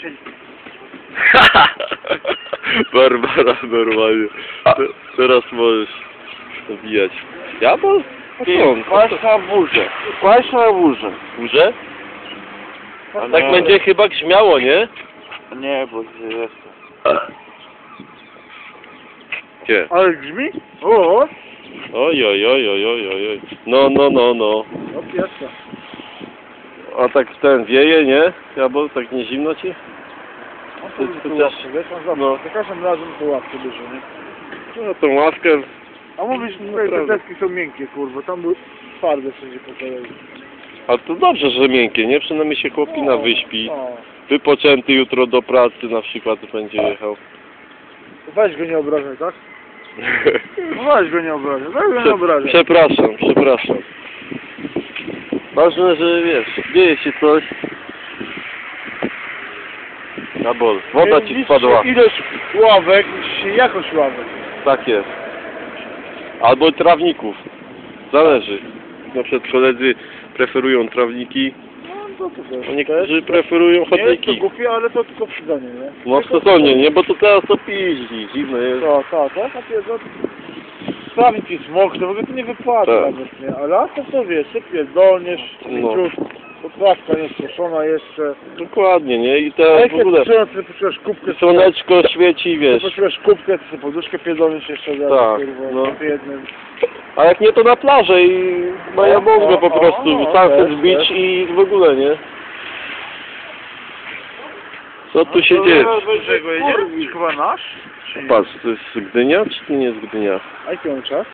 się... Barbara normalnie. Te, teraz możesz nabijać. Jabol? A co on? Kłaść na burzę. Kłaść na burzę. Górze? A tak będzie chyba grzmiało, nie? Nie, bo gdzie jestem. Gdzie? Ale grzmi? O, Oj, oj, oj, oj, oj, oj, oj. No, no, no, no. o pierwsza. A tak ten wieje, nie? Jabol, tak nie zimno ci? Tu też- łapkę, wiesz, on zawsze, no. za każdym razem to łapkę bierze, nie? No tą łaskę. A mówisz, że te Naprawdę. deski są miękkie, kurwa, tam były twarde wszędzie po kolei. A to dobrze, że miękkie, nie? Przynajmniej się chłopina wyśpi. No. Wypoczęty jutro do pracy na przykład będzie jechał. Weź go nie obrażaj, tak? No weź go nie obrażaj, weź go nie obrażaj. przepraszam, przepraszam. Ważne, że wiesz, dzieje się coś. Jabol, woda ci spadła. Ilość ławek, się jakość ławek. Tak jest. Albo trawników. Zależy. Na przykład koledzy preferują trawniki, No to to też. a niektórzy preferują Nie jest to chodniki. głupie, ale to tylko sezonie, nie? No w sezonie, nie? Bo to teraz to piździ, zimno jest. To, to, to, a pierdol... Trawnik jest mokry, w ogóle to nie wypłaca Tak. nawet, nie? A lato to wiesz, sypie dolniesz, No. no. potrawka nie skoszona jeszcze. Dokładnie, nie? I A teraz jak w ogóle jest ty kubkę, słoneczko świeci, wiesz. poczułeś kubkę, to sobie poduszkę pierdolnisz jeszcze raz, Tak, kurwa, no. jednym. A jak nie to na plażę i O, mózga o, po o, prostu, o, sunset też, beach też. i w ogóle, nie? Co tu się No, dzieje? Czego jedzie? Chyba nasz? Patrz, to jest Gdynia, czy to nie jest Gdynia? A jaki on czas?